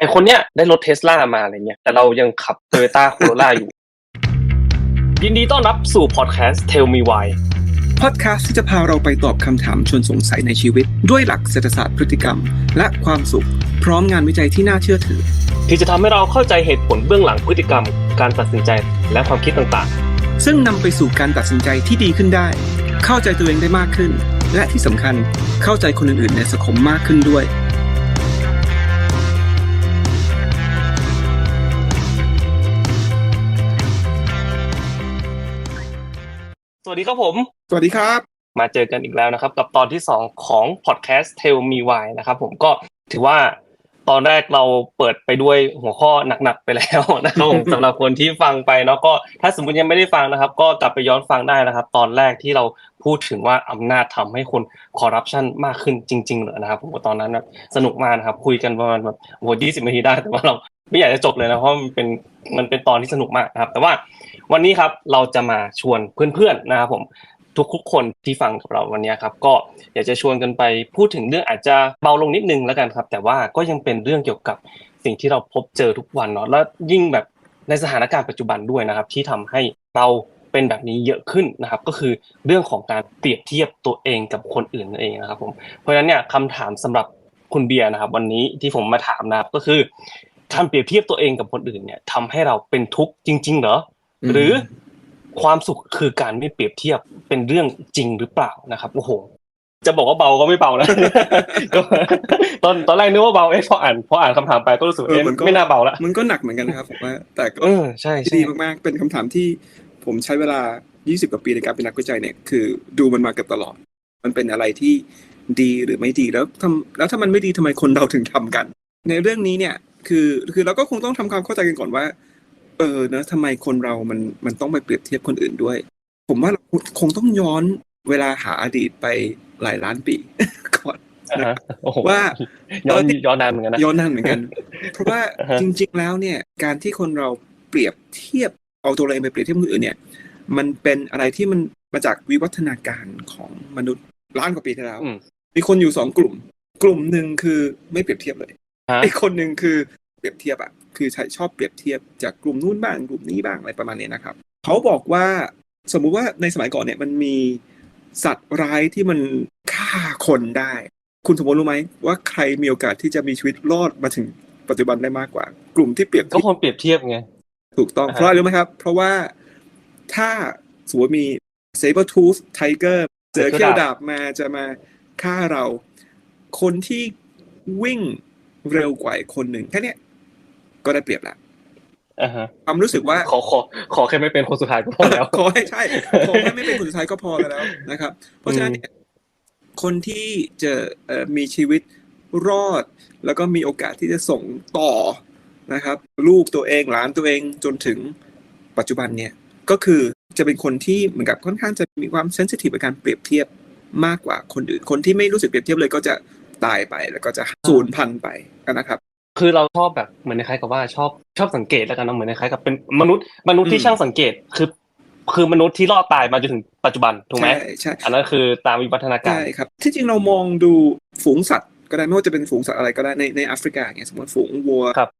ไอคนเนี้ยได้รถเทสลามาอะไรเงี้ยแต่เรายังขับโตโยต้าโคโรล่าอยู่ ยินดีต้อนรับสู่พอดแคสต์ Tell Me Why พอดแคสต์ที่จะพาเราไปตอบคำถามชวนสงสัยในชีวิต ด้วยหลักเศรษฐศาสตร์พฤติกรรม และความสุข พร้อมงานวิจัยที่น่าเชื่อถือ ที่จะทำให้เราเข้าใจเหตุผลเบื้องหลังพฤติกรรม การตัดสินใจและความคิดต่างซึ่งนำไปสู่การตัดสินใจที่ดีขึ้นได้ เข้าใจตัวเองได้มากขึ้น และที่สำคัญเข้าใจคนอื่นๆในสังคมมากขึ้นด้วย วัสดีครับผม สวัสดีครับ มาเจอกันอีกแล้วนะครับ กับตอนที่2ของพอดแคสต์ Tell Me Why นะครับผมก็ถือว่าตอนแรกเราเปิดไปด้วยหัวข้อหนักๆไปแล้วนะครับผมสำหรับคนที่ฟังไปเนาะก็ถ้าสมมติยังไม่ได้ฟังนะครับ ก็กลับไปย้อนฟังได้นะครับ ตอนแรกที่เราพูดถึงว่าอำนาจทำให้คนคอร์รัปชันมากขึ้นจริงๆเหรอนะครับผมว่าตอนนั้นแบบสนุกมากนะครับ คุยกันประมาณแบบโหยี่สิบนาทีได้แต่ว่าเราไม่อยากจะจบเลยนะเพราะมันเป็นมันเป็นตอนที่สนุกมากนะครับ แต่ว่า วันนี้ครับเราจะมาชวนเพื่อนๆนะครับผมทุกๆคนที่ฟังกับเราวันนี้ครับก็อยากจะชวนกันไปพูดถึงเรื่องอาจจะเบาลงนิดนึงแล้วกันครับ แต่ว่าก็ยังเป็นเรื่องเกี่ยวกับสิ่งที่เราพบเจอทุกวันเนาะแล้วยิ่งแบบในสถานการณ์ปัจจุบันด้วยนะครับ ที่ทำให้เราเป็นแบบนี้เยอะขึ้นนะครับ ก็คือเรื่องของการเปรียบเทียบตัวเองกับคนอื่นนั่นเองนะครับผมเพราะฉะนั้นเนี่ยคำถามสำหรับคุณเบียร์นะครับ วันนี้ที่ผมมาถามนะครับก็คือการเปรียบเทียบตัวเองกับคนอื่นเนี่ยทำให้เราเป็นทุกข์จริงๆเหรอ หรือความสุขคือการไม่เปรียบเทียบเป็นเรื่องจริงหรือเปล่านะครับโอ้โหจะบอกว่าเบาก็ไม่เบานะก็ตอนตอนแรกนึกว่าเบาเอ๊ะพออ่านพออ่านคำถามไปก็รู้สึกว่าเออเอ๊ะมันก็ไม่น่าเบาละมันก็หนักเหมือนกันนะครับผมว่าแต่ก็เออใช่ใช่ดีมากๆเป็นคำถามที่ผมใช้เวลา 20 กว่าปีในการเป็นนักวิจัยเนี่ยคือดูมันมาเกือบตลอด มันเป็นอะไรที่ดีหรือไม่ดีแล้วทำแล้วถ้ามันไม่ดีทำไมคนเราถึงทำกัน ในเรื่องนี้เนี่ยคือคือเราก็คงต้องทำความเข้าใจกันก่อนว่า เออเนอะทำไมคนเรามันมันต้องไปเปรียบเทียบคนอื่นด้วย ผมว่าเราคงต้องย้อนเวลาหาอดีตไปหลายล้านปีก่อนอ่าฮะโอ้โหว่าย้อนย้อนนานเหมือนกันนะย้อนนานเหมือนกัน เพราะว่าอ่าฮะจริง ๆ แล้วเนี่ย การที่คนเราเปรียบเทียบเอาตัวเราเองไปเปรียบเทียบคนอื่นเนี่ย มันเป็นอะไรที่มันมาจากวิวัฒนาการของมนุษย์ล้านกว่าปีที่แล้วอืมมีคนอยู่สองกลุ่ม กลุ่มหนึ่งคือไม่เปรียบเทียบเลยฮะอีกคนหนึ่งคือเปรียบเทียบอะ คือใช้ชอบเปรียบเทียบจากกลุ่มนู้นบ้างกลุ่มนี้บ้างอะไรประมาณนี้นะครับเขาบอกว่าสมมุติว่าในสมัยก่อนเนี่ยมันมีสัตว์ร้ายที่มันฆ่าคนได้ คุณสมมติรู้ไหมว่าใครมีโอกาสที่จะมีชีวิตรอดมาถึงปัจจุบันได้มากกว่า กลุ่มที่เปรียบก็เทียบคนเปรียบเทียบไงถูกต้องเพราะอะไรรู้ไหมครับ เพราะว่าถ้าสมมติมี saber tooth tiger เสือเขี้ยวดาบมาจะมาฆ่าเรา คนที่วิ่งเร็วกว่าคนหนึ่งแค่เนี้ย ก็ได้เปรียบแล้วอ่าฮะความรู้สึกว่าขอขอขอแค่ไม่เป็นคนสุดท้ายก็พอแล้ว ขอให้ใช่ขอให้ไม่เป็นคนสุดท้ายก็พอแล้วนะครับ เพราะฉะนั้นเนี่ยคนที่จะเอ่อมีชีวิตรอด แล้วก็มีโอกาสที่จะส่งต่อนะครับ ลูกตัวเองหลานตัวเองจนถึงปัจจุบันเนี่ยก็คือจะเป็นคนที่เหมือนกับค่อนข้างจะมีความเซนซิทีฟในการเปรียบเทียบมากกว่าคนอื่น คนที่ไม่รู้สึกเปรียบเทียบเลยก็จะตายไปแล้วก็จะสูญพันธุ์ไปนะครับ คือเราชอบแบบเหมือนคล้ายๆกับว่าชอบชอบสังเกตแล้วกันเนอะเหมือนคล้ายๆกับเป็นมนุษย์มนุษย์ที่อืมช่างสังเกตคือ คือมนุษย์ที่รอดตายมาจนถึงปัจจุบันถูกไหมใช่ใช่อันนั้นคือตามวิวัฒนาการใช่ครับที่จริงเรามองดูฝูงสัตว์ ก็ได้ไม่ว่าจะเป็นฝูงสัตว์อะไรก็ได้ในในแอฟริกาอย่างเงี้ยสมมติฝูงวัวครับ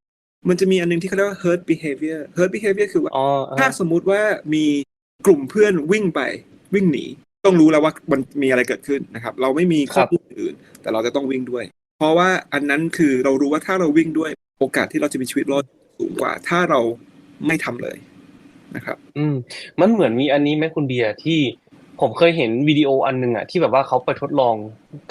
มันจะมีอันนึงที่เขาเรียกว่า herd behavior herd behavior คือว่าอ๋อถ้าสมมุติว่ามีกลุ่มเพื่อนวิ่งไปวิ่งหนี ต้องรู้แล้วว่ามันมีอะไรเกิดขึ้นนะครับ เราไม่มีข้อมูลอื่น แต่เราจะต้องวิ่งด้วย เพราะว่าอันนั้นคือเรารู้ว่าถ้าเราวิ่งด้วยโอกาสที่เราจะมีชีวิตรอดสูงกว่า ถ้าเราไม่ทำเลยนะครับ อืม มันเหมือนมีอันนี้ไหมคุณเบียร์ที่ผมเคยเห็นวิดีโออันหนึ่งอะที่แบบว่าเขาไปทดลอง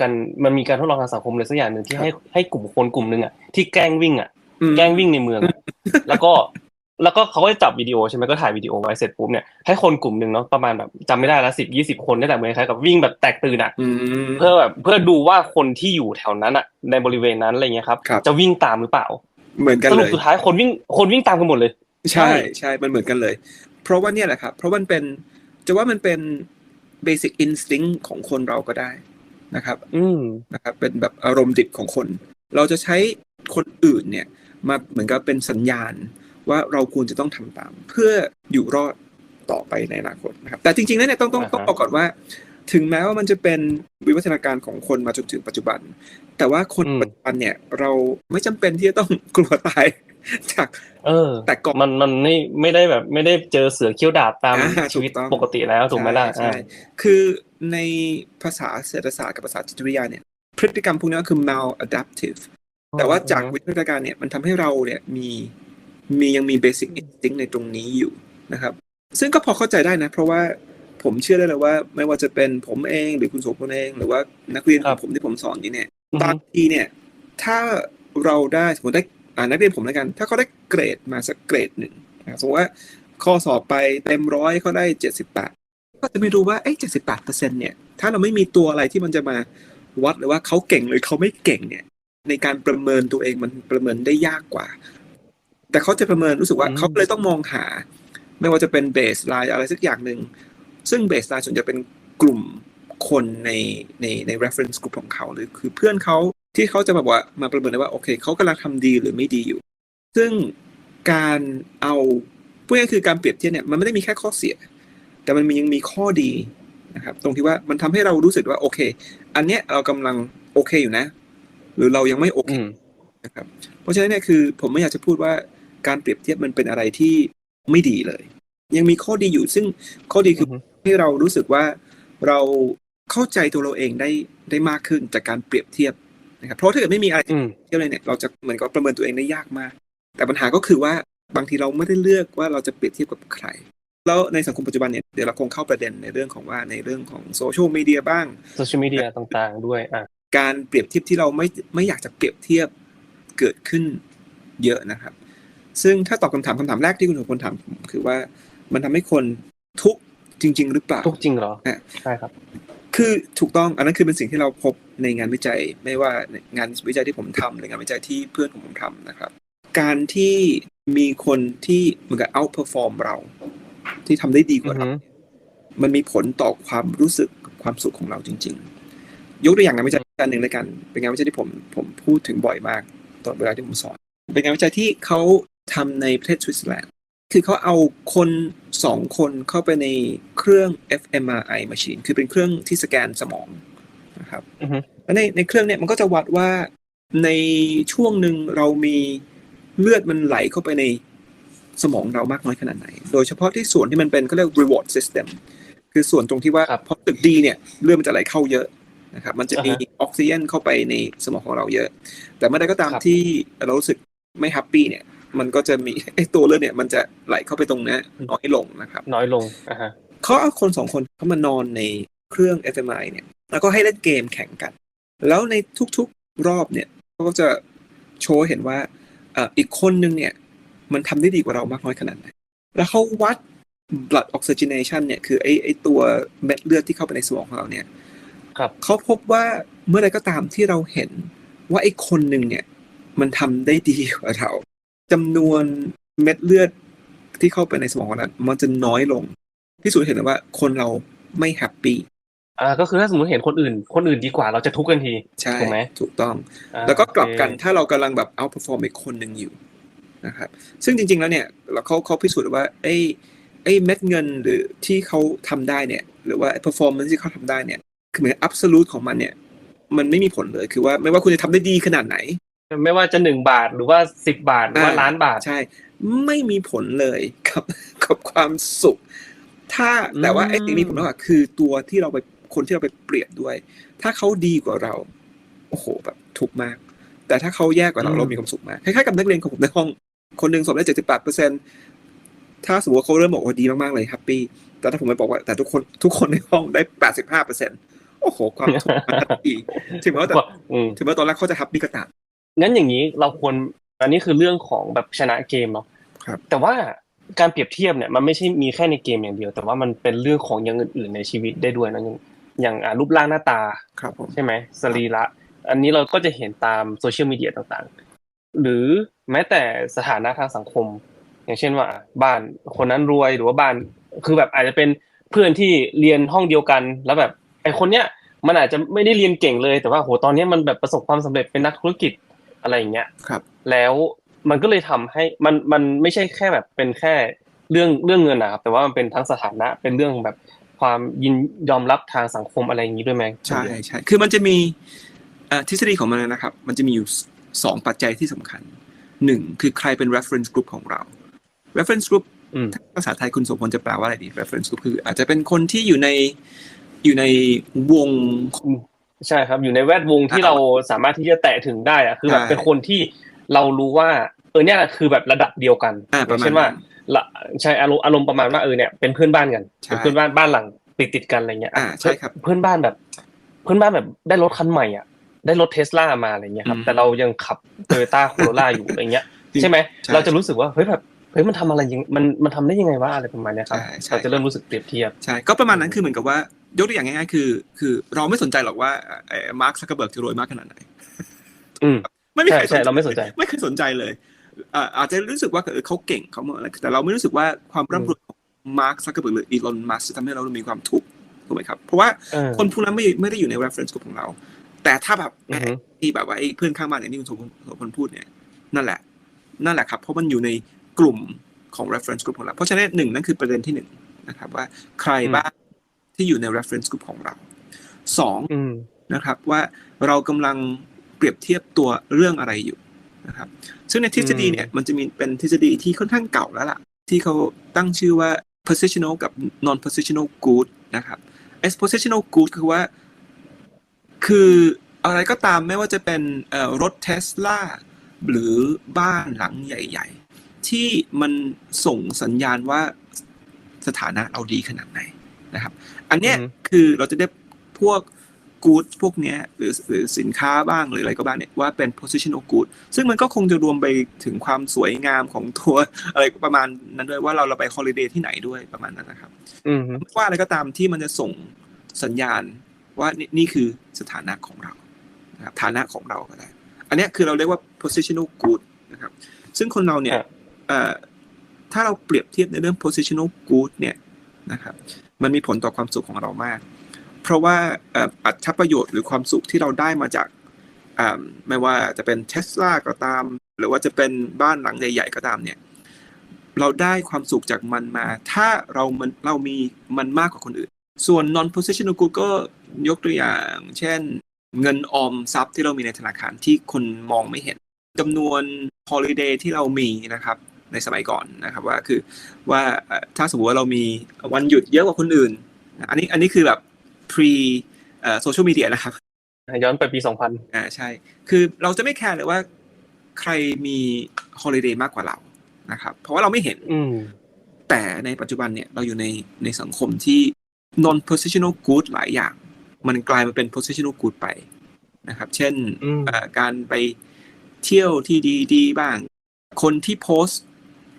กันมันมีการทดลองทางสังคมเลยสักอย่างหนึ่งที่ให้ให้กลุ่มคนกลุ่มหนึ่งอะที่แกล้งวิ่งอะอืมแกล้งวิ่งในเมืองอะแล้วก็ แล้วก็เขาก็จะจับวิดีโอใช่ไหมก็ถ่ายวิดีโอไว้เสร็จปุ๊บเนี่ยให้คนกลุ่มหนึ่งเนาะประมาณแบบจำไม่ได้ละสิบยี่สิบคนนี่แหละเหมือนคล้ายๆกับวิ่งแบบแตกตื่นอะอืมเพื่อแบบเพื่อดูว่าคนที่อยู่แถวนั้นอะในบริเวณนั้นอะไรเงี้ยครับครับจะวิ่งตามหรือเปล่า เหมือนกันสเลรุปยสุดท้ายคนวิ่งคนวิ่งตามกันหมดเลย ใช่ใช่มันเหมือนกันเลย เพราะว่าเนี่ยแหละครับ เพราะมันเป็นจะว่ามันเป็น basic instinct ของคนเราก็ได้นะครับ อืมนะครับ เป็นแบบอารมณ์ดิบของคน เราจะใช้คนอื่นเนี่ยมาเหมือนกับเป็นสัญญาณ ว่าเราควรจะต้องทำตาม เพื่ออยู่รอดต่อไปในอนาคตนะครับแต่จริงๆแล้วเนี่ยต้องต้องอ่าฮะต้องบอกก่อนว่า ถึงแม้ว่ามันจะเป็นวิวัฒนาการของคนมาจนถึงปัจจุบัน แต่ว่าคนอืมปัจจุบันเนี่ย เราไม่จำเป็นที่จะต้องกลัวตายจากเออ แต่ก่อนมันมันไม่ไม่ได้แบบไม่ได้เจอเสือเขี้ยวดาบตามอ่าชีวิตถูกต้องปกติแล้วถูกไหมล่ะใช่อ่าใช่คือในภาษาเศรษฐศาสตร์กับภาษาจิตวิทยาเนี่ยพฤติกรรมพวกนี้ก็คือ maladaptive แต่ว่าจากวิวัฒนาการเนี่ยมันทำให้เราเนี่ยมี มียังมี basic instinct ในตรงนี้อยู่นะครับ ซึ่งก็พอเข้าใจได้นะ เพราะว่าผมเชื่อได้เลยว่า ไม่ว่าจะเป็นผมเองหรือคุณโสพลเอง หรือว่านักเรียนของผมที่ผมสอนอยู่เนี่ยอือฮึบางทีเนี่ย ถ้าเราได้สมมติได้อ่านักเรียนผมแล้วกัน ถ้าเขาได้เกรดมาสักเกรดหนึ่งนะครับสมมติว่าข้อสอบไปเต็มร้อยเขาได้เจ็ดสิบแปดก็จะไม่รู้ว่าไอ้เจ็ดสิบแปดเปอร์เซ็นเนี่ย ถ้าเราไม่มีตัวอะไรที่มันจะมาวัดเลยว่าเขาเก่งหรือเขาไม่เก่งเนี่ย ในการประเมินตัวเองมันประเมินได้ยากกว่า แต่เขาจะประเมินรู้สึกว่าอืมเขาเลยต้องมองหา ไม่ว่าจะเป็นเบสไลน์อะไรสักอย่างหนึ่งซึ่งเบสไลน์ส่วนใหญ่เป็นกลุ่มคนในในใน reference group ของเขาหรือคือเพื่อนเขาที่เขาจะแบบว่ามาประเมินได้ว่าโอเคเขากำลังทำดีหรือไม่ดีอยู่ ซึ่งการเอาพูดง่ายๆคือการเปรียบเทียบเนี่ยมันไม่ได้มีแค่ข้อเสีย แต่มันมียังมีข้อดีนะครับตรงที่ว่ามันทำให้เรารู้สึกว่าโอเค อันเนี้ยเรากำลังโอเคอยู่นะ หรือเรายังไม่โอเคอืมนะครับเพราะฉะนั้นเนี่ยคือผมไม่อยากจะพูดว่า การเปรียบเทียบมันเป็นอะไรที่ไม่ดีเลย ยังมีข้อดีอยู่ซึ่งข้อดีคือออฮึให้เรารู้สึกว่าเราเข้าใจตัวเราเองได้ได้มากขึ้นจากการเปรียบเทียบนะครับเพราะถ้าเกิดไม่มีอะไรอืมเทียบเลยเนี่ยเราจะเหมือนกับประเมินตัวเองได้ยากมาก แต่ปัญหาก็คือว่าบางทีเราไม่ได้เลือกว่าเราจะเปรียบเทียบกับใคร แล้วในสังคมปัจจุบันเนี่ยเดี๋ยวเราคงเข้าประเด็นในเรื่องของว่าในเรื่องของโซเชียลมีเดียบ้างโซเชียลมีเดียต่างๆ ด้วยอะการเปรียบเทียบที่เราไม่ไม่อยากจะเปรียบเทียบเกิดขึ้นเยอะนะครับ ซึ่งถ้าตอบคำถามคำถามแรกที่คุณสมพลถามผมคือว่ามันทำให้คนทุกข์จริง ๆ หรือเปล่าทุกจริงเหรออะใช่ครับ คือถูกต้องอันนั้นคือเป็นสิ่งที่เราพบในงานวิจัย ไม่ว่างานวิจัยที่ผมทำหรืองานวิจัยที่เพื่อนของผมทำนะครับ การที่มีคนที่เหมือนกับ outperform เรา ที่ทำได้ดีกว่าเราอือฮึมันมีผลต่อความรู้สึกความสุขของเราจริง ๆ ยกตัวอย่างงานวิจัยอันหนึ่งเลยกัน เป็นงานวิจัยที่ผมผมพูดถึงบ่อยมากตอนเวลาที่ผมสอน เป็นงานวิจัยที่เขา ทำในประเทศสวิตเซอร์แลนด์คือเขาเอาคนสองคนเข้าไปในเครื่อง fMRI machine คือเป็นเครื่องที่สแกนสมองนะครับอือฮึแล้วในในเครื่องเนี่ยมันก็จะวัดว่าในช่วงหนึ่งเรามีเลือดมันไหลเข้าไปในสมองเรามากน้อยขนาดไหน โดยเฉพาะที่ส่วนที่มันเป็นเขาเรียก reward system คือส่วนตรงที่ว่าครับพอตึกดีเนี่ยเลือดมันจะไหลเข้าเยอะนะครับ มันจะมีอ่าฮะออกซิเจนเข้าไปในสมองของเราเยอะ แต่เมื่อใดก็ตามครับที่เรารู้สึกไม่แฮปปี้เนี่ย มันก็จะมีไอ้ตัวเลือดเนี่ย มันจะไหลเข้าไปตรงเนี้ยน้อยลงนะครับ น้อยลงอะฮะเขาเอาคนสองคนเข้ามานอนในเครื่อง fMRI เนี่ย แล้วก็ให้เล่นเกมแข่งกัน แล้วในทุกๆรอบเนี่ยเขาก็จะโชว์ให้เห็นว่าเอ่ออีกคนนึงเนี่ย มันทำได้ดีกว่าเรามากน้อยขนาดไหนแล้วเขาวัด blood oxygenation เนี่ยคือไอ้ไอ้ตัวเม็ดเลือดที่เข้าไปในสมองของเราเนี่ยครับเขาพบว่าเมื่อใดก็ตามที่เราเห็นว่าไอ้คนหนึ่งเนี่ย มันทำได้ดีกว่าเรา จำนวนเม็ดเลือดที่เข้าไปในสมองของเรามันจะน้อยลงที่สุดเห็นเลยว่าคนเราไม่แฮปปี้อ่าก็คือถ้าสมมติเห็นคนอื่น คนอื่นดีกว่าเราจะทุกข์กันทีใช่ถูกไหมถูกต้องอ่าแล้วก็กลับกันโอเคถ้าเรากำลังแบบ outperform อีกคนหนึ่งอยู่นะครับซึ่งจริง ๆแล้วเนี่ยเราเขาเขาพิสูจน์ว่าไอ้ไอ้เม็ดเงินหรือที่เขาทำได้เนี่ยหรือว่า performance ที่เขาทำได้เนี่ยคือเหมือน absolute ของมันเนี่ยมันไม่มีผลเลยคือว่าไม่ว่าคุณจะทำได้ดีขนาดไหน ไม่ว่าจะหนึ่งบาทหรือว่าสิบบาทหรือว่าอ่าล้านบาทใช่ ไม่มีผลเลยกับกับความสุข ถ้าแต่ว่าไอ้สิ่งที่มีผลมากกว่าคือตัวที่เราไปคนที่เราไปเปรียบด้วย ถ้าเขาดีกว่าเรา โอ้โหแบบทุกข์มาก แต่ถ้าเขาแย่กว่าเราอืมเรามีความสุขมากคล้ายๆกับนักเรียนของผมในห้อง คนหนึ่งสอบได้เจ็ดสิบแปดเปอร์เซ็นถ้าสมมติว่าเขาเริ่มบอกว่าดีมากๆเลยแฮปปี้แต่ถ้าผมไปบอกว่าแต่ทุกคนทุกคนในห้องได้แปดสิบห้าเปอร์เซ็นโอ้โหความสุขมันแฮปปี้ถึงแม้ว่าแต่อืมถึงแม้ว่าตอนแรกเขาจะแฮปปี้ก็ตาม งั้นอย่างนี้เราควรอันนี้คือเรื่องของแบบชนะเกมเนาะครับแต่ว่าการเปรียบเทียบเนี่ยมันไม่ใช่มีแค่ในเกมอย่างเดียว แต่ว่ามันเป็นเรื่องของอย่างอื่นๆในชีวิตได้ด้วยนะอย่างอย่างอ่ารูปร่างหน้าตาครับผมใช่ไหมสรีระอันนี้เราก็จะเห็นตามโซเชียลมีเดียต่างๆ หรือแม้แต่สถานะทางสังคม อย่างเช่นว่าอะบ้านคนนั้นรวยหรือว่าบ้านคือแบบอาจจะเป็นเพื่อนที่เรียนห้องเดียวกัน แล้วแบบไอคนเนี้ยมันอาจจะไม่ได้เรียนเก่งเลยแต่ว่าโหตอนเนี้ยมันแบบประสบความสำเร็จเป็นนักธุรกิจ อะไรอย่างเงี้ยครับ แล้วมันก็เลยทำให้มันมันไม่ใช่แค่แบบเป็นแค่เรื่องเรื่องเงินนะครับแต่ว่ามันเป็นทั้งสถานะเป็นเรื่องแบบความยินยอมรับทางสังคมอะไรอย่างนี้ด้วยไหมใช่ใช่คือมันจะมีเอ่อทฤษฎีของมันนะครับ มันจะมีอยู่สองปัจจัยที่สำคัญหนึ่งคือใครเป็น reference group ของเรา reference group อืมภาษาไทยคุณสมพลจะแปลว่าอะไรดี reference group คืออาจจะเป็นคนที่อยู่ในอยู่ในวง ใช่ครับ อยู่ในแวดวงที่อ่าเราสามารถที่จะแตะถึงได้อะคือแบบใช่เป็นคนที่เรารู้ว่า เออเนี่ยคือแบบระดับเดียวกันอ่าประมาณเช่นว่านั้นละใช่อารมณ์อารมณ์ประมาณว่าเออเนี่ยเป็นเพื่อนบ้านกันใช่เป็นเพื่อนบ้านบ้านหลังติดติดๆกันอะไรเงี้ยอ่าใช่ครับเพื่อนบ้านแบบ เพื่อนบ้านแบบได้รถคันใหม่อะได้รถเทสลามาอะไรเงี้ยครับอืมแต่เรายังขับโตโยต้าโคโรล่าอยู่อะไรเงี้ยจริงใช่ไหมใช่เราจะรู้สึกว่าเฮ้ยแบบเฮ้ยมันทำอะไรยังมันมันทำได้ยังไงวะอะไรประมาณเนี้ยครับใช่ใช่เราจะเริ่มรู้สึกเปรียบเทียบใช่ก็ประมาณนั้นคือเหมือนกับว่า ยกตัวอย่างง่ายๆคือ คือเราไม่สนใจหรอกว่ามาร์คซักเกอร์เบิร์กจะรวยมากขนาดไหนอืมไม่มีใช่ใครใช่เราไม่สนใจ ไม่เคยสนใจเลยอ่าอาจจะรู้สึกว่าเออเขาเก่งเขาอะไรแต่เราไม่รู้สึกว่าความร่ำรวยของมาร์คซักเกอร์เบิร์กหรืออีลอนมัสก์ทำให้เรามีความทุกข์ถูกไหมครับ เพราะว่าเออคนพวกนั้นไม่ไม่ได้อยู่ใน reference group ของเรา แต่ถ้าแบบอือฮึที่แบบว่าไอ้เพื่อนข้างบ้านอย่างที่คุณสมพลสมพลพูดเนี่ย นั่นแหละ นั่นแหละครับ เพราะมันอยู่ในกลุ่มของ reference group ของเรา เพราะฉะนั้นหนึ่งนั่นคือประเด็นที่หนึ่งนะครับว่าใครบ้าง ที่อยู่ใน reference group ของเราสองอืมนะครับว่าเรากำลังเปรียบเทียบตัวเรื่องอะไรอยู่นะครับ ซึ่งในทฤษฎีเนี่ยมันจะมีเป็นทฤษฎีที่ค่อนข้างเก่าแล้วล่ะ ที่เขาตั้งชื่อว่า positional กับ non positional good นะครับ as positional good คือว่า คืออะไรก็ตามไม่ว่าจะเป็นเอ่อรถเทสลาหรือบ้านหลังใหญ่ ๆ ที่มันส่งสัญญาณว่าสถานะเราดีขนาดไหน นะครับ อันเนี้ยอือฮึคือเราจะได้พวกกู๊ดพวกเนี้ยหรือหรือสินค้าบ้างหรืออะไรก็บ้างเนี่ยว่าเป็น positional good ซึ่งมันก็คงจะรวมไปถึงความสวยงามของตัวอะไรประมาณนั้นด้วยว่าเราเราไปฮอลิเดย์ที่ไหนด้วยประมาณนั้นนะครับอืมว่าอะไรก็ตามที่มันจะส่งสัญญาณว่านี่นี่คือสถานะของเรานะครับฐานะของเราก็ได้อันเนี้ยคือเราเรียกว่า positional good นะครับ ซึ่งคนเราเนี่ยครับเอ่อถ้าเราเปรียบเทียบในเรื่อง positional good เนี่ยนะครับ มันมีผลต่อความสุขของเรามาก เพราะว่าอ่ออัตประโยชน์หรือความสุขที่เราได้มาจากไม่ว่าจะเป็นเทสลาก็ตาม หรือว่าจะเป็นบ้านหลังใหญ่ ๆ ก็ตามเนี่ย เราได้ความสุขจากมันมา ถ้าเรามันเรามีมันมากกว่าคนอื่น ส่วน non positional good ก็ยกตัวอย่าง เช่น เงินออมทรัพย์ที่เรามีในธนาคารที่คนมองไม่เห็นจำนวน holiday ที่เรามีนะครับ ในสมัยก่อนนะครับว่าคือว่าเอ่อถ้าสมมติว่าเรามีวันหยุดเยอะกว่าคนอื่น อันนี้อันนี้คือแบบ pre เอ่อ social media นะครับย้อนไปปีสองพันอ่าใช่ คือเราจะไม่แคร์เลยว่าใครมีฮอลิเดย์มากกว่าเรานะครับ เพราะว่าเราไม่เห็นอืมแต่ในปัจจุบันเนี่ยเราอยู่ในในสังคมที่ non positional good หลายอย่าง มันกลายมาเป็น positional good ไปนะครับ เช่นอืมเอ่อการไปเที่ยวที่ดี ๆ บ้าง คนที่โพสต์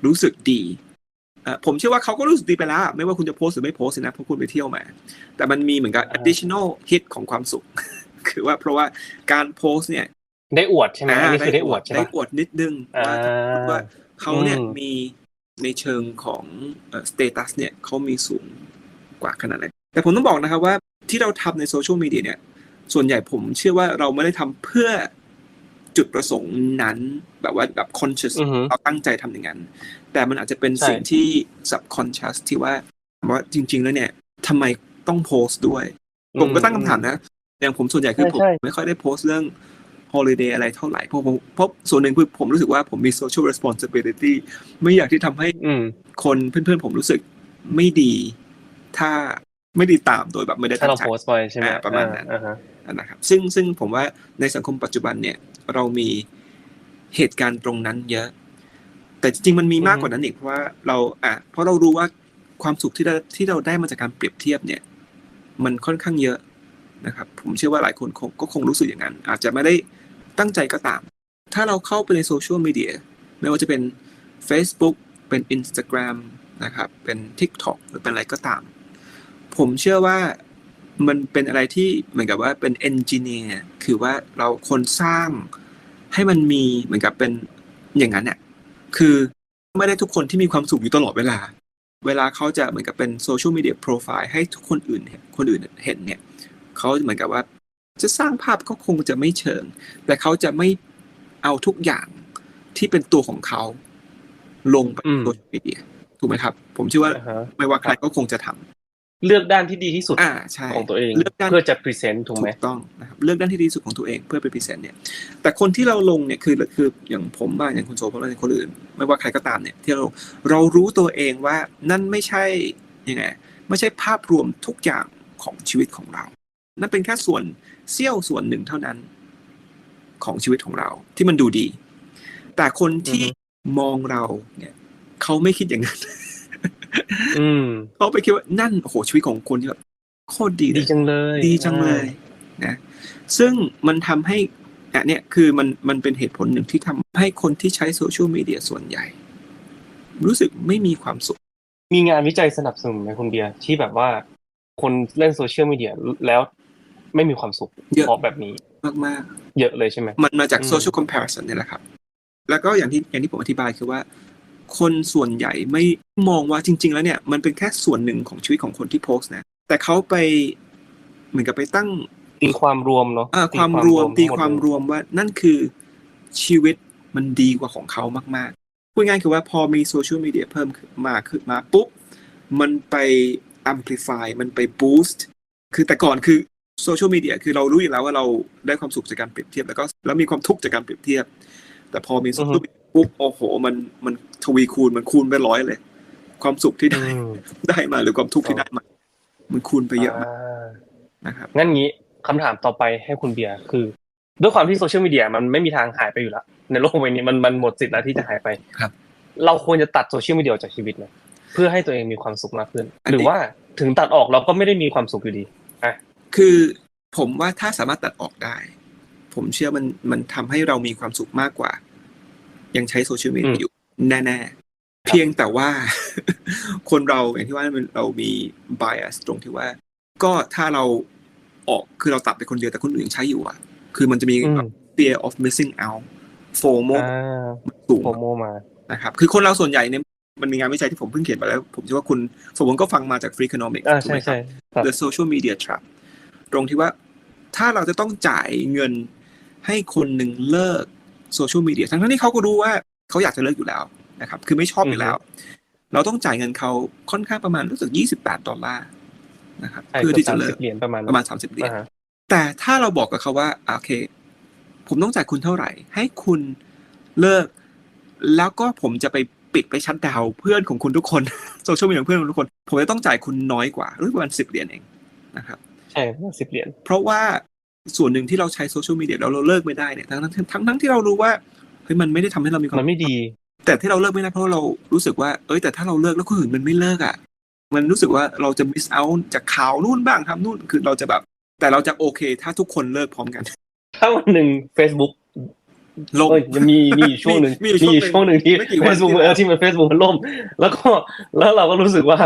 รู้สึกดีเอ่อผมเชื่อว่าเขาก็รู้สึกดีไปแล้ว ไม่ว่าคุณจะโพสต์หรือไม่โพสต์นะเพราะคุณไปเที่ยวมา แต่มันมีเหมือนกับ additional hit ของความสุข คือว่าเพราะว่าการโพสต์เนี่ย ได้อวดใช่ไหมอันนี้คือได้อวดใช่ได้ปะอวดนิดนึงอ่าว่าว่าเขาเนี่ยอืมมีในเชิงของสเตตัสเนี่ยเขามีสูงกว่าขนาดไหนแต่ผมต้องบอกนะครับว่าที่เราทำในโซเชียลมีเดียเนี่ย ส่วนใหญ่ผมเชื่อว่าเราไม่ได้ทำเพื่อ จุดประสงค์นั้น แบบว่าแบบ conscious อือฮึเราตั้งใจทำอย่างนั้น แต่มันอาจจะเป็นใช่สิ่งที่ subconscious ที่ว่าว่าจริง ๆ แล้วเนี่ยทำไมต้องโพสต์ด้วย ผมก็ตั้งคำถามนะอย่างผมส่วนใหญ่คือใช่ผมใช่ไม่ค่อยได้โพสต์เรื่อง holiday อะไรเท่าไหร่เพราะผมเพราะส่วนหนึ่งคือผมรู้สึกว่าผมมี social responsibility ไม่อยากที่ทำให้อืมคนเพื่อนๆ ผมรู้สึกไม่ดี ถ้า ไม่ดีตามโดยแบบไม่ได้ถ้าตั้เรางใจโพสต์ไปใช่ไหมอ่าประมาณนั้นอ่าฮะนะครับซึ่งซึ่งผมว่าในสังคมปัจจุบันเนี่ย เรามีเหตุการณ์ตรงนั้นเยอะ แต่จริงๆมันมีมากกว่านั้นอีกเพราะว่าเราอะเพราะเรารู้ว่าความสุขที่เราที่เราได้มาจากการเปรียบเทียบเนี่ย มันค่อนข้างเยอะนะครับ ผมเชื่อว่าหลายคนคงก็คงรู้สึกอย่างนั้น อาจจะไม่ได้ตั้งใจก็ตาม ถ้าเราเข้าไปในโซเชียลมีเดียไม่ว่าจะเป็น Facebook เป็น Instagram นะครับ เป็น TikTok หรือเป็นอะไรก็ตาม ผมเชื่อว่ามันเป็นอะไรที่เหมือนกับว่าเป็นเอนจิเนียร์คือว่าเราคนสร้างให้มันมีเหมือนกับเป็นอย่างนั้นเนี่ยคือไม่ได้ทุกคนที่มีความสุขอยู่ตลอดเวลา เวลาเขาจะเหมือนกับเป็นโซเชียลมีเดียโปรไฟล์ให้ทุกคนอื่นเห็นคนอื่นเห็นเนี่ยเขาเหมือนกับว่าจะสร้างภาพก็คงจะไม่เชิง แต่เขาจะไม่เอาทุกอย่างที่เป็นตัวของเขาลงไปอืมโซเชียลมีเดียถูกไหมครับ ผมเชื่อว่าอ่าฮะไม่ว่าใครก็คงจะท เลือกด้านที่ดีที่สุดอ่าใช่ของตัวเองเลือกด้านเพื่อจะพรีเซนต์ถูกไหมถูกต้องนะครับเลือกด้านที่ดีที่สุดของตัวเองเพื่อไปพรีเซนต์เนี่ย แต่คนที่เราลงเนี่ยคือคืออย่างผมบ้างอย่างคุณโซเพราะอย่างคนอื่น ไม่ว่าใครก็ตามเนี่ยที่เราลงเรารู้ตัวเองว่านั่นไม่ใช่ยังไงไม่ใช่ภาพรวมทุกอย่างของชีวิตของเรา นั่นเป็นแค่ส่วนเสี้ยวส่วนหนึ่งเท่านั้น ของชีวิตของเราที่มันดูดี แต่คนที่อือฮึมองเราเนี่ยเขาไม่คิดอย่างนั้น อืมเขาไปคิดว่านั่นโอ้โหชีวิตของคนที่แบบโคตรดีเลดียจังเลย ดีจังเลยนะซึ่งมันทำให้อะเนี่ยคือมันมันเป็นเหตุผลหนึ่งที่ทำให้คนที่ใช้โซเชียลมีเดียส่วนใหญ่ รู้สึกไม่มีความสุข มีงานวิจัยสนับสนุนไหมคุณเบียร์ที่แบบว่า คนเล่นโซเชียลมีเดียแล้วไม่มีความสุขเยอะเพราะแบบนี้มากเยอะเลยใช่ไหมๆมันมาจากอืมโซเชียลคอมเพลชันนี่แหละครับ แล้วก็อย่างที่อย่างที่ผมอธิบายคือว่า คนส่วนใหญ่ไม่มองว่าจริง ๆ แล้วเนี่ยมันเป็นแค่ส่วนหนึ่งของชีวิตของคนที่โพสต์นะ แต่เขาไปเหมือนกับไปตั้งตีความรวมเนาะอ่าตีความรวมตีความหดเลยรวมว่านั่นคือชีวิตมันดีกว่าของเขามากๆพูดง่ายๆคือว่าพอมีโซเชียลมีเดียเพิ่มขึ้นมาขึ้นมาปุ๊บมันไป amplify มันไป boost คือแต่ก่อนคือโซเชียลมีเดียคือเรารู้อยู่แล้วว่าเราได้ความสุขจากการเปรียบเทียบแล้วก็แล้วมีความทุกข์จากการเปรียบเทียบ แต่พอมีโซเชียลมีเดีย ปุ๊บโอ้โห มันมันทวีคูณมันคูณไปร้อยเลย ความสุขที่ได้อืมได้มาหรือความทุกข์ที่ได้มา มันคูณไปเยอะมากานะครับงั้นงี้คำถามต่อไปให้คุณเบียร์คือ ด้วยความที่โซเชียลมีเดียมันไม่มีทางหายไปอยู่แล้วในโลกใบนี้มันมันหมดสิทธิ์แล้วที่จะหายไปครับ เราควรจะตัดโซเชียลมีเดียออกจากชีวิตไหมเพื่อให้ตัวเองมีความสุขมากขึ้นอันนี้หรือว่าถึงตัดออกเราก็ไม่ได้มีความสุขอยู่ดีคือผมว่าถ้าสามารถตัดออกได้ ผมเชื่อมันมันทำให้เรามีความสุขมากกว่า ยังใช้โซเชียลมีเดียอืมอยู่แน่ๆ เพียงแต่ว่า คนเราอย่างที่ว่ามันเรามี bias ตรงที่ว่า ก็ถ้าเราออกคือเราตัดไปคนเดียวแต่คนอื่นยังใช้อยู่อะ คือมันจะมีอืมแบบ fear of missing out FOMO อ่าสูงโปรโมมานะครับ คือคนเราส่วนใหญ่เนี่ยมันมีงานวิจัยที่ผมเพิ่งเขียนไปแล้ว ผมเชื่อว่าคุณสมมติก็ฟังมาจาก Free Economics อ่าถูกใช่ไหมครับใช่ครับ the social media trap ตรงที่ว่าถ้าเราจะต้องจ่ายเงินให้คนหนึ่งเลิก โซเชียลมีเดียทั้งๆที่เขาก็รู้ว่าเขาอยากจะเลิกอยู่แล้วนะครับ คือไม่ชอบอยู่แล้ว เราต้องจ่ายเงินเขาค่อนข้างประมาณรู้สึก28ดอลลาร์นะครับใช่เพื่อที่จะเลิกืกบ30เหรียญประมาณประมาณ30เหรียญอ่าฮะแต่ถ้าเราบอกกับเขาว่าอะโอเค ผมต้องจ่ายคุณเท่าไหร่ ให้คุณเลิก แล้วก็ผมจะไปปิดไปชัดดาวน์เพื่อนของคุณทุกคนโซเชียลมีเดียของเพื่อนของทุกคน ผมจะต้องจ่ายคุณน้อยกว่าหรือประมาณสิบเหรียญเองนะครับ ใช่ประมาณสิบเหรียญเพราะว่า ส่วนหนึ่งที่เราใช้โซเชียลมีเดียแล้วเราเลิกไม่ได้เนี่ยทั้งทั้งทั้งทั้งที่เรารู้ว่าเฮ้ยมันไม่ได้ทำให้เรามีความมันไม่ดี แต่ที่เราเลิกไม่ได้เพราะเรารู้สึกว่า เอ้ยแต่ถ้าเราเลิกแล้วคนอื่นมันไม่เลิกอะมันรู้สึกว่าเราจะ miss out จากข่าวนู่นบ้างทำนู่นคือเราจะแบบ แต่เราจะโอเค ถ้าทุกคนเลิกพร้อมกัน ถ้าวันหนึ่ง Facebook ลงเอ้ยยังมีมีอยู่ช่วงหนึ่งมีอยู่มีอยู่ช่ช่ววงงหหนึ่นึ่งงที่ไม่กี่วัน Facebook ที่แล้วเออที่มัน Facebook มันล่ม แล้วก็แล้วเราก็รู้สึกว่า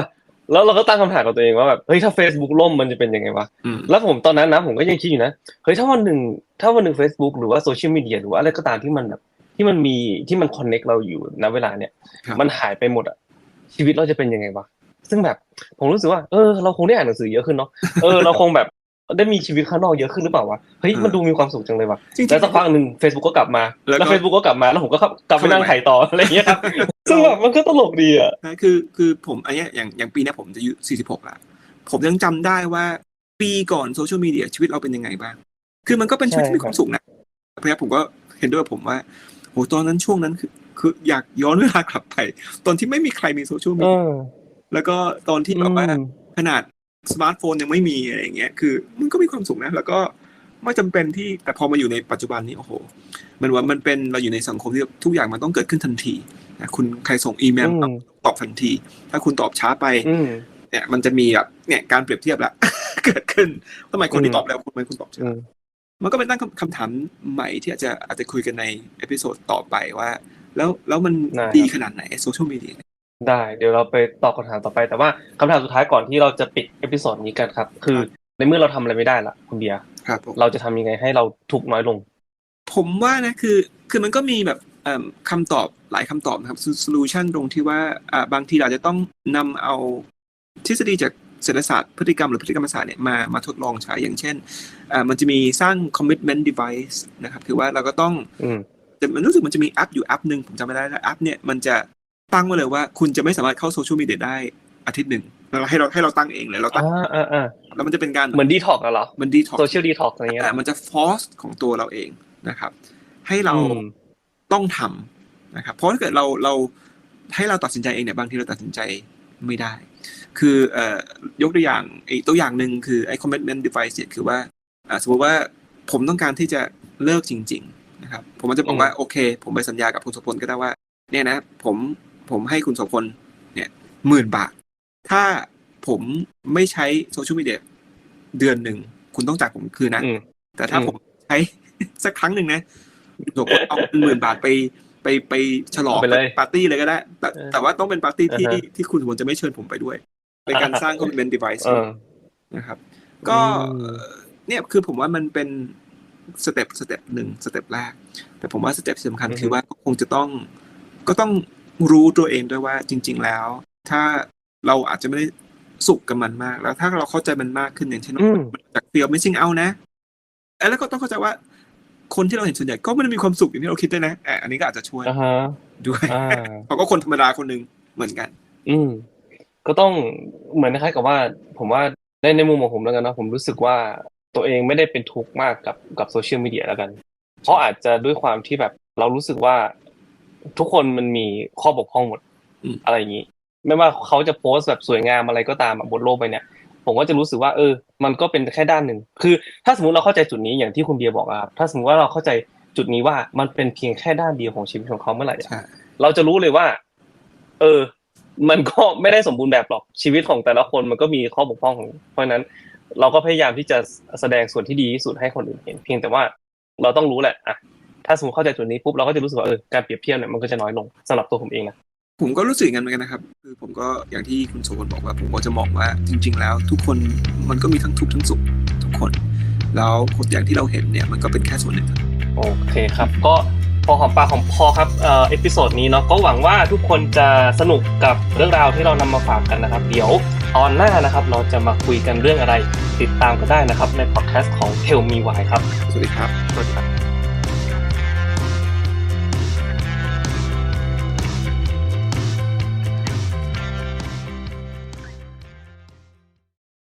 แล้วเราก็ตั้งคำถามกับตัวเองว่าแบบเฮ้ยถ้า Facebook ล่มมันจะเป็นยังไงวะอืมแล้วผมตอนนั้นนะผมก็ยังคิดอยู่นะเฮ้ยถ้าวันหนึ่งถ้าวันหนึ่ง Facebook หรือว่าโซเชียลมีเดียหรือว่าอะไรก็ตามที่มันแบบที่มันมีที่มันคอนเน็กเราอยู่ณเวลาเนี่ยครับมันหายไปหมดอะชีวิตเราจะเป็นยังไงวะซึ่งแบบผมรู้สึกว่าเออเราคงได้อ่านหนังสือเยอะขึ้นเนาะเออเราคงแบบ ได้มีชีวิตข้างนอกเยอะขึ้นหรือเปล่าวะเฮ้ยมันดูมีความสุขจังเลยวะจริงๆแล้วสักพักหนึ่ง Facebook ก็กลับมา แล้วก็แล้ว Facebook ก็กลับมาแล้วผมก็เข้ากลับไปนั่งเข้าไปไถต่ออะไรอย่างเงี้ยครับซึ่งแบบมันก็ตลกดีอะ นะคือคือผมอันเนี้ยอย่างอย่างปีเนี้ยผมจะอายุ46ละผมยังจำได้ว่าปีก่อนโซเชียลมีเดียชีวิตเราเป็นยังไงบ้าง คือมันก็เป็นชีวิตที่มีความสุขนะเพราะฉะนั้นผมก็เห็นด้วยกับผมว่าโหตอนนั้นช่วงนั้นคือคืออยากย้อนเวลากลับไป ตอนที่ไม่มีใครมีโซเชียลมีเอเดียอแล้วก็ตอนที่แบบว่าอืมขนาด สมาร์ทโฟนยังไม่มีอะไรอย่างเงี้ยคือมันก็มีความสุขนะ แล้วก็ไม่จำเป็นที่แต่พอมาอยู่ในปัจจุบันนี้โอ้โห มันว่ามันเป็นเราอยู่ในสังคมที่ทุกอย่างมันต้องเกิดขึ้นทันทีนะคุณใครส่งอีเมลอืมตอบทันที ถ้าคุณตอบช้าไปอืมเนี่ยมันจะมีแบบเนี่ยการเปรียบเทียบละเกิดขึ้นทำไมคนที่อืมตอบแล้วคุณทำไมคุณตอบช้าอืมมันก็เป็นตั้งคำคำถามใหม่ที่อาจจะอาจจะคุยกันในเอพิโซดต่อไปว่า แล้วแล้วมันได้ครับดีขนาดไหนโซเชียลมีเดีย ได้ เดี๋ยวเราไปตอบคำถามต่อไป แต่ว่าคำถามสุดท้ายก่อนที่เราจะปิดเอพิโซดนี้กันครับ คือในเมื่อเราทำอะไรไม่ได้ละคุณเบียร์ครับผม เราจะทำยังไงให้เราทุกข์น้อยลง ผมว่านะคือคือมันก็มีแบบเอิ่มคำตอบหลายคำตอบนะครับโซลูชันตรงที่ว่าอ่าบางทีเราอาจจะต้องนำเอาทฤษฎีจากเศรษฐศาสตร์พฤติกรรมหรือพฤติกรรมศาสตร์เนี่ยมามาทดลองใช้อย่างเช่นอ่ามันจะมีสร้าง commitment device นะครับคือว่าเราก็ต้อง อืม แต่มันรู้สึกมันจะมีแอปอยู่แอปหนึ่งผมจำไม่ได้แล้วแอปเนี่ยมันจะ ตั้งไว้เลยว่า คุณจะไม่สามารถเข้าโซเชียลมีเดียได้อาทิตย์หนึ่งเราให้เราให้เราตั้งเองเลยเราตั้งอ่าอ่าอ่าแล้วมันจะเป็นการเหมือนดีท็อกเหรอมันดีท็อกโซเชียลดีท็อกอะไรเงี้ยแต่มันจะฟอสของตัวเราเองนะครับ ให้เราอืมต้องทำนะครับเพราะถ้าเกิดเราเราให้เราตัดสินใจเองเนี่ยบางทีเราตัดสินใจไม่ได้ คือเอ่อยกตัวอย่างไอ้ตัวอย่างหนึ่งคือไอ้ commitment device เนี่ยคือว่าอ่าสมมติว่าผมต้องการที่จะเลิกจริง ๆ นะครับ ผมอาจจะบอกว่าโอเค ผมไปสัญญากับคุณโสพลก็ได้ว่า เนี่ยนะ ผม ผมให้คุณโสพลเนี่ยหมื่นบาท ถ้าผมไม่ใช้โซเชียลมีเดียเดือนหนึ่ง คุณต้องจ่ายผมคืนนะอืมแต่ถ้าอืมผมใช้ สักครั้งหนึ่งนะโสพลเอาหมื่นบาทไปไปไปฉลองเอาไปเลยปาร์ตี้เลยก็ได้ แต่เออแต่ว่าต้องเป็นปาร์ตี้ที่อ่าฮะที่คุณโสพลจะไม่เชิญผมไปด้วยเป็นการสร้าง commitment device เออนะครับ ก็อืมเอ่อเนี่ยคือผมว่ามันเป็นสเต็ปสเต็ปหนึ่งสเต็ปแรก แต่ผมว่าสเต็ปสำคัญคือว่าคงจะต้องก็ต้อง รู้ตัวเองด้วยว่าจริง ๆ แล้ว ถ้าเราอาจจะไม่ได้สุขกับมันมาก แล้วถ้าเราเข้าใจมันมากขึ้นอย่างเช่นอืมจาก fear of missing out นะเอ้ยแล้วก็ต้องเข้าใจว่า คนที่เราเห็นส่วนใหญ่ก็ไม่ได้มีความสุขอย่างที่เราคิดด้วยนะอะอันนี้ก็อาจจะช่วยอ่าฮะด้วยอ่าเขาก็คนธรรมดาคนหนึ่งเหมือนกัน อืมก็ต้องเหมือนคล้ายๆกับว่า ผมว่าในในมุมของผมแล้วกันนะผมรู้สึกว่าตัวเองไม่ได้เป็นทุกข์มากกับกับโซเชียลมีเดียแล้วกัน เพราะอาจจะด้วยความที่แบบเรารู้สึกว่า ทุกคนมันมีข้อบกพร่องหมดอืมอะไรอย่างนี้ ไม่ว่าเขาจะโพสต์แบบสวยงามอะไรก็ตามอะบนโลกไปเนี่ย ผมก็จะรู้สึกว่า เออ มันก็เป็นแค่ด้านหนึ่ง คือ ถ้าสมมติเราเข้าใจจุดนี้อย่างที่คุณเบียร์บอกอะครับถ้าสมมติว่าเราเข้าใจจุดนี้ว่ามันเป็นเพียงแค่ด้านเดียวของชีวิตของเขาเมื่อไหร่อะใช่เราจะรู้เลยว่า เออ มันก็ไม่ได้สมบูรณ์แบบหรอกชีวิตของแต่ละคนมันก็มีข้อบกพร่องของ เพราะฉะนั้นเราก็พยายามที่จะแสดงส่วนที่ดีที่สุดให้คนอื่นเห็น เพียงแต่ว่าเราต้องรู้แหละอะ ถ้าสมมติเข้าใจจุดนี้ปุ๊บเราก็จะรู้สึกว่าเออการเปรียบเทียบเนี่ยมันก็จะน้อยลงสำหรับตัวผมเองนะผมก็รู้สึกอย่างนั้นเหมือนกันนะครับ คือผมก็อย่างที่คุณโสพลบอกว่า ผมก็จะมองว่าจริง ๆ แล้ว ทุกคนมันก็มีทั้งทุกข์ทั้งสุขทุกคน แล้วอย่างที่เราเห็นเนี่ยมันก็เป็นแค่ส่วนหนึ่งโอเคครับ ก็พอหอมปากหอมคอครับเอ่อเอพิโซดนี้เนาะก็หวังว่าทุกคนจะสนุกกับเรื่องราวที่เรานำมาฝากกันนะครับ เดี๋ยวตอนหน้านะครับ เราจะมาคุยกันเรื่องอะไรติดตามกันได้นะครับ ในพอดแคสต์ของ Tell Me Why ครับ สวัสดีครับสวัสดีครับ